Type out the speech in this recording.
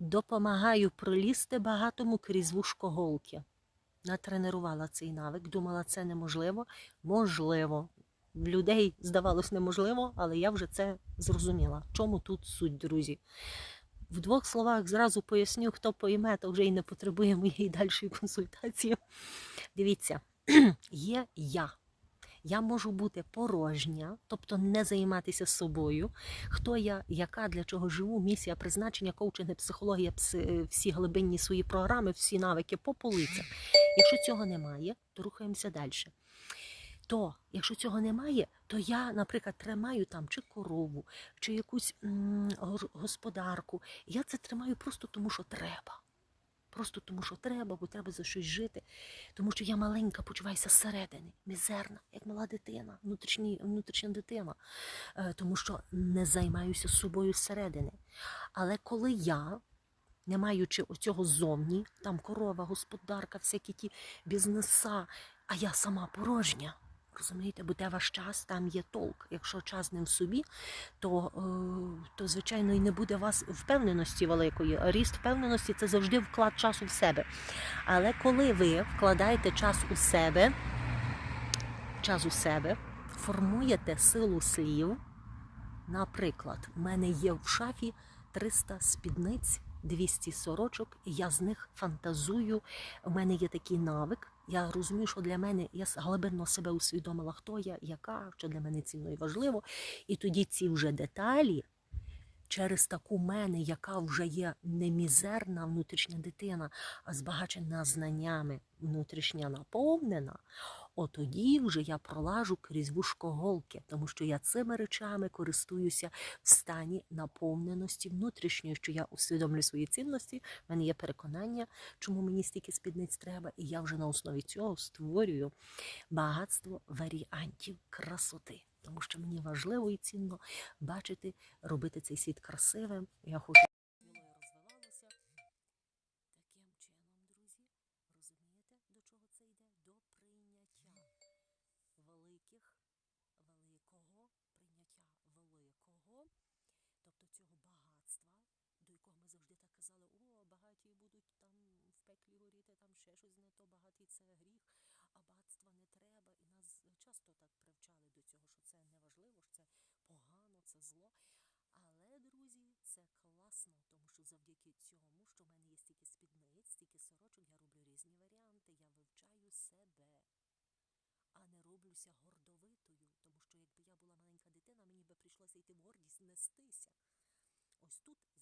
допомагаю пролізти багатому крізь вушко голки. Натренувала цей навик, думала, це неможливо. Можливо. Людей здавалось неможливо, але я вже це зрозуміла. Чому тут суть, друзі? В двох словах зразу поясню, хто пойме, то вже й не потребує моєї дальшої консультації. Дивіться, є я. Я можу бути порожня, тобто не займатися собою. Хто я, яка, для чого живу, місія, призначення, коучинги, психологія, пси- всі глибинні свої програми, всі навики по полицях. Якщо цього немає, то рухаємося далі. То, якщо цього немає, то я, наприклад, тримаю там чи корову, чи якусь м, господарку. Я це тримаю просто тому, що треба. Просто тому, що треба, бо треба за щось жити. Тому що я маленька, почуваюся зсередини, мізерна, як мала дитина, внутрішні, внутрішня дитина. Е, тому що не займаюся собою зсередини. Але коли я, не маючи оцього зовні, там корова, господарка, всякі ті бізнеса, а я сама порожня. Розумієте, бо де ваш час, там є толк. Якщо час не в собі, то, е, то звичайно і не буде вас впевненості великої. Ріст впевненості це завжди вклад часу в себе. Але коли ви вкладаєте час у себе, час у себе, формуєте силу слів. Наприклад, в мене є в шафі 300 спідниць, 200 сорочок, я з них фантазую. У мене є такий навик. Я розумію, що для мене я глибинно себе усвідомила, хто я, яка, що для мене цінно і важливо. І тоді ці вже деталі через таку мене, яка вже є не мізерна внутрішня дитина, а збагачена знаннями, внутрішня наповнена, от тоді вже я пролажу крізь вушко голки, тому що я цими речами користуюся в стані наповненості внутрішньої, що я усвідомлюю свої цінності, в мене є переконання, чому мені стільки спідниць треба, і я вже на основі цього створюю багатство варіантів красоти. Тому що мені важливо і цінно бачити, робити цей світ красивим. Я хочу великих, великого, прийняття великого, тобто цього багатства, до якого ми завжди так казали, о, багаті будуть там в пеклі горіти, там ще щось не то, багатий це гріх, а багатства не треба. І нас часто так привчали до цього, що це неважливо, що це погано, це зло. Але, друзі, це класно, тому що завдяки цьому, що в мене є стільки спідниць, стільки сорочок, я роблю різні варіанти, я вивчаю себе, а не гордовитою, тому що якби я була маленька дитина, мені би прийшлося йти в гордість нестися. Ось тут за